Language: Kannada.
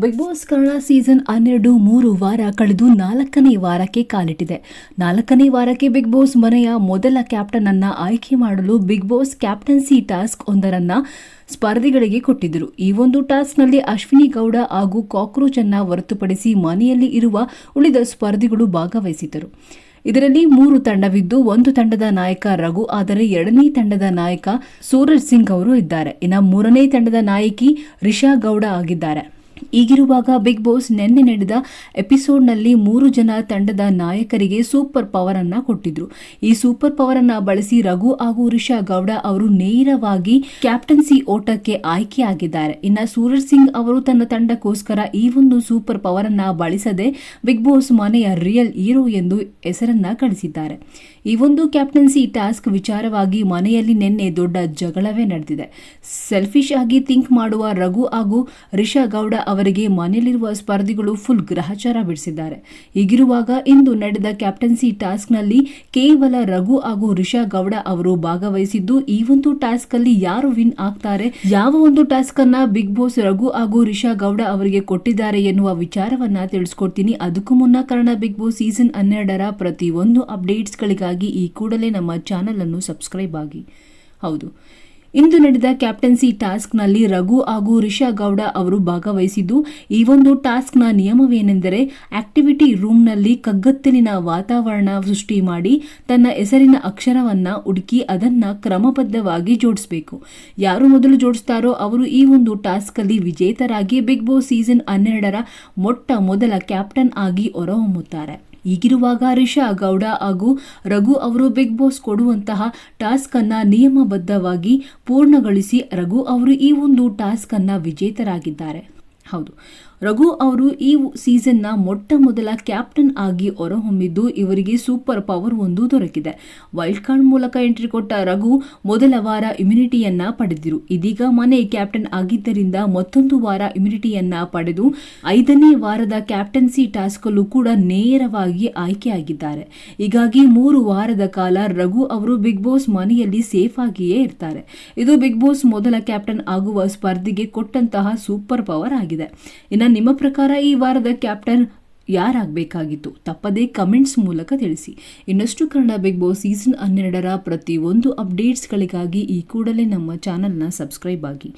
ಬಿಗ್ ಬಾಸ್ ಕನ್ನಡ ಸೀಸನ್ ಹನ್ನೆರಡು ಮೂರು ವಾರ ಕಳೆದು ನಾಲ್ಕನೇ ವಾರಕ್ಕೆ ಕಾಲಿಟ್ಟಿದೆ. ನಾಲ್ಕನೇ ವಾರಕ್ಕೆ ಬಿಗ್ ಬಾಸ್ ಮನೆಯ ಮೊದಲ ಕ್ಯಾಪ್ಟನ್ ಅನ್ನ ಆಯ್ಕೆ ಮಾಡಲು ಬಿಗ್ ಬಾಸ್ ಕ್ಯಾಪ್ಟನ್ಸಿ ಟಾಸ್ಕ್ ಒಂದರನ್ನ ಸ್ಪರ್ಧಿಗಳಿಗೆ ಕೊಟ್ಟಿದ್ದರು. ಈ ಒಂದು ಟಾಸ್ಕ್ನಲ್ಲಿ ಅಶ್ವಿನಿ ಗೌಡ ಹಾಗೂ ಕಾಕ್ರೋಚ್ ಅನ್ನ ಹೊರತುಪಡಿಸಿ ಮನೆಯಲ್ಲಿ ಇರುವ ಉಳಿದ ಸ್ಪರ್ಧಿಗಳು ಭಾಗವಹಿಸಿದ್ದರು. ಇದರಲ್ಲಿ ಮೂರು ತಂಡವಿದ್ದು, ಒಂದು ತಂಡದ ನಾಯಕ ರಘು, ಆದರೆ ಎರಡನೇ ತಂಡದ ನಾಯಕ ಸೂರಜ್ ಸಿಂಗ್ ಅವರು ಇದ್ದಾರೆ. ಇನ್ನು ಮೂರನೇ ತಂಡದ ನಾಯಕಿ ರಿಷಾ ಗೌಡ ಆಗಿದ್ದಾರೆ. ಈಗಿರುವಾಗ ಬಿಗ್ ಬಾಸ್ ನಿನ್ನೆ ನಡೆದ ಎಪಿಸೋಡ್ನಲ್ಲಿ ಮೂರು ಜನ ತಂಡದ ನಾಯಕರಿಗೆ ಸೂಪರ್ ಪವರ್ ಅನ್ನ ಕೊಟ್ಟಿದ್ರು. ಈ ಸೂಪರ್ ಪವರ್ ಅನ್ನ ಬಳಸಿ ರಘು ಹಾಗೂ ರಿಷಾ ಗೌಡ ಅವರು ನೇರವಾಗಿ ಕ್ಯಾಪ್ಟನ್ಸಿ ಓಟಕ್ಕೆ ಆಯ್ಕೆಯಾಗಿದ್ದಾರೆ. ಇನ್ನು ಸೂರಜ್ ಸಿಂಗ್ ಅವರು ತನ್ನ ತಂಡಕ್ಕೋಸ್ಕರ ಈ ಒಂದು ಸೂಪರ್ ಪವರ್ ಅನ್ನ ಬಳಸದೆ ಬಿಗ್ ಬಾಸ್ ಮನೆಯ ರಿಯಲ್ ಹೀರೋ ಎಂದು ಹೆಸರನ್ನ ಗಳಿಸಿದ್ದಾರೆ ಈ ಒಂದು ಕ್ಯಾಪ್ಟನ್ಸಿ ಟಾಸ್ಕ್ ವಿಚಾರವಾಗಿ ಮನೆಯಲ್ಲಿ ನಿನ್ನೆ ದೊಡ್ಡ ಜಗಳವೇ ನಡೆದಿದೆ. ಸೆಲ್ಫಿಶ್ ಆಗಿ ಥಿಂಕ್ ಮಾಡುವ ರಘು ಹಾಗೂ ರಿಷಾ ಗೌಡ ಅವರಿಗೆ ಮನೆಯಲ್ಲಿರುವ ಸ್ಪರ್ಧಿಗಳು ಫುಲ್ ಗ್ರಹಚಾರ ಬಿಡಿಸಿದ್ದಾರೆ. ಹೀಗಿರುವಾಗ ಇಂದು ನಡೆದ ಕ್ಯಾಪ್ಟನ್ಸಿ ಟಾಸ್ಕ್ನಲ್ಲಿ ಕೇವಲ ರಘು ಹಾಗೂ ರಿಷಾ ಗೌಡ ಅವರು ಭಾಗವಹಿಸಿದ್ದು, ಈ ಒಂದು ಟಾಸ್ಕ್ ಅಲ್ಲಿ ಯಾರು ವಿನ್ ಆಗ್ತಾರೆ, ಯಾವ ಒಂದು ಟಾಸ್ಕ್ ಅನ್ನ ಬಿಗ್ ಬಾಸ್ ರಘು ಹಾಗೂ ರಿಷಾ ಗೌಡ ಅವರಿಗೆ ಕೊಟ್ಟಿದ್ದಾರೆ ಎನ್ನುವ ವಿಚಾರವನ್ನ ತಿಳಿಸ್ಕೊಡ್ತೀನಿ. ಅದಕ್ಕೂ ಮುನ್ನ ಕಾರಣ ಬಿಗ್ ಬಾಸ್ ಸೀಸನ್ ಹನ್ನೆರಡರ ಪ್ರತಿಯೊಂದು ಅಪ್ಡೇಟ್ಸ್ಗಳಿಗಾಗಿ ಈ ಕೂಡಲೇ ನಮ್ಮ ಚಾನೆಲ್ ಅನ್ನು ಸಬ್ಸ್ಕ್ರೈಬ್ ಆಗಿ. ಹೌದು. ಇಂದು ನಡೆದ ಕ್ಯಾಪ್ಟನ್ಸಿ ಟಾಸ್ಕ್ನಲ್ಲಿ ರಘು ಹಾಗೂ ರಿಷಾ ಗೌಡ ಅವರು ಭಾಗವಹಿಸಿದ್ದು, ಈ ಒಂದು ಟಾಸ್ಕ್ನ ನಿಯಮವೇನೆಂದರೆ ಆಕ್ಟಿವಿಟಿ ರೂಮ್ನಲ್ಲಿ ಕಗ್ಗತ್ತಲಿನ ವಾತಾವರಣ ಸೃಷ್ಟಿ ಮಾಡಿ, ತನ್ನ ಹೆಸರಿನ ಅಕ್ಷರವನ್ನ ಹುಡುಕಿ ಅದನ್ನ ಕ್ರಮಬದ್ಧವಾಗಿ ಜೋಡಿಸಬೇಕು. ಯಾರು ಮೊದಲು ಜೋಡಿಸ್ತಾರೋ ಅವರು ಈ ಒಂದು ಟಾಸ್ಕ್ ಅಲ್ಲಿ ವಿಜೇತರಾಗಿ ಬಿಗ್ ಬಾಸ್ ಸೀಸನ್ ಹನ್ನೆರಡರ ಮೊಟ್ಟ ಮೊದಲ ಕ್ಯಾಪ್ಟನ್ ಆಗಿ ಹೊರಹೊಮ್ಮುತ್ತಾರೆ. ಈಗಿರುವಾಗ ರಿಷಾ, ಗೌಡ ಹಾಗೂ ರಘು ಅವರು ಬಿಗ್ ಬಾಸ್ ಕೊಡುವಂತಹ ಟಾಸ್ಕ್ ಅನ್ನ ನಿಯಮಬದ್ಧವಾಗಿ ಪೂರ್ಣಗೊಳಿಸಿ ರಘು ಅವರು ಈ ಒಂದು ಟಾಸ್ಕ್ ಅನ್ನ ವಿಜೇತರಾಗಿದ್ದಾರೆ. ಹೌದು. ರಘು ಅವರು ಈ ಸೀಸನ್ನ ಮೊಟ್ಟ ಮೊದಲ ಕ್ಯಾಪ್ಟನ್ ಆಗಿ ಹೊರಹೊಮ್ಮಿದ್ದು ಇವರಿಗೆ ಸೂಪರ್ ಪವರ್ ಒಂದು ದೊರಕಿದೆ. ವೈಲ್ಡ್ ಕಾರ್ಡ್ ಮೂಲಕ ಎಂಟ್ರಿ ಕೊಟ್ಟ ರಘು ಮೊದಲ ವಾರ ಇಮ್ಯುನಿಟಿಯನ್ನ ಪಡೆದಿರು. ಇದೀಗ ಮನೆ ಕ್ಯಾಪ್ಟನ್ ಆಗಿದ್ದರಿಂದ ಮತ್ತೊಂದು ವಾರ ಇಮ್ಯುನಿಟಿಯನ್ನ ಪಡೆದು ಐದನೇ ವಾರದ ಕ್ಯಾಪ್ಟನ್ಸಿ ಟಾಸ್ಕಲ್ಲೂ ಕೂಡ ನೇರವಾಗಿ ಆಯ್ಕೆಯಾಗಿದ್ದಾರೆ. ಹೀಗಾಗಿ ಮೂರು ವಾರದ ಕಾಲ ರಘು ಅವರು ಬಿಗ್ ಬಾಸ್ ಮನೆಯಲ್ಲಿ ಸೇಫ್ ಆಗಿಯೇ ಇರ್ತಾರೆ. ಇದು ಬಿಗ್ ಬಾಸ್ ಮೊದಲ ಕ್ಯಾಪ್ಟನ್ ಆಗುವ ಸ್ಪರ್ಧಿಗೆ ಕೊಟ್ಟಂತಹ ಸೂಪರ್ ಪವರ್ ಆಗಿದೆ. ಇನ್ನು ನಿಮ್ಮ ಪ್ರಕಾರ ಈ ವಾರದ ಕ್ಯಾಪ್ಟನ್ ಯಾರಾಗಬೇಕಾಗಿತ್ತು? ತಪ್ಪದೇ ಕಮೆಂಟ್ಸ್ ಮೂಲಕ ತಿಳಿಸಿ. ಇನ್ನಷ್ಟು ಕನ್ನಡ ಬಿಗ್ ಬಾಸ್ ಸೀಸನ್ ಹನ್ನೆರಡರ ಪ್ರತಿಯೊಂದು ಅಪ್ಡೇಟ್ಸ್ಗಳಿಗಾಗಿ ಈ ಕೂಡಲೇ ನಮ್ಮ ಚಾನಲ್ನ ಸಬ್ಸ್ಕ್ರೈಬ್ ಆಗಿ.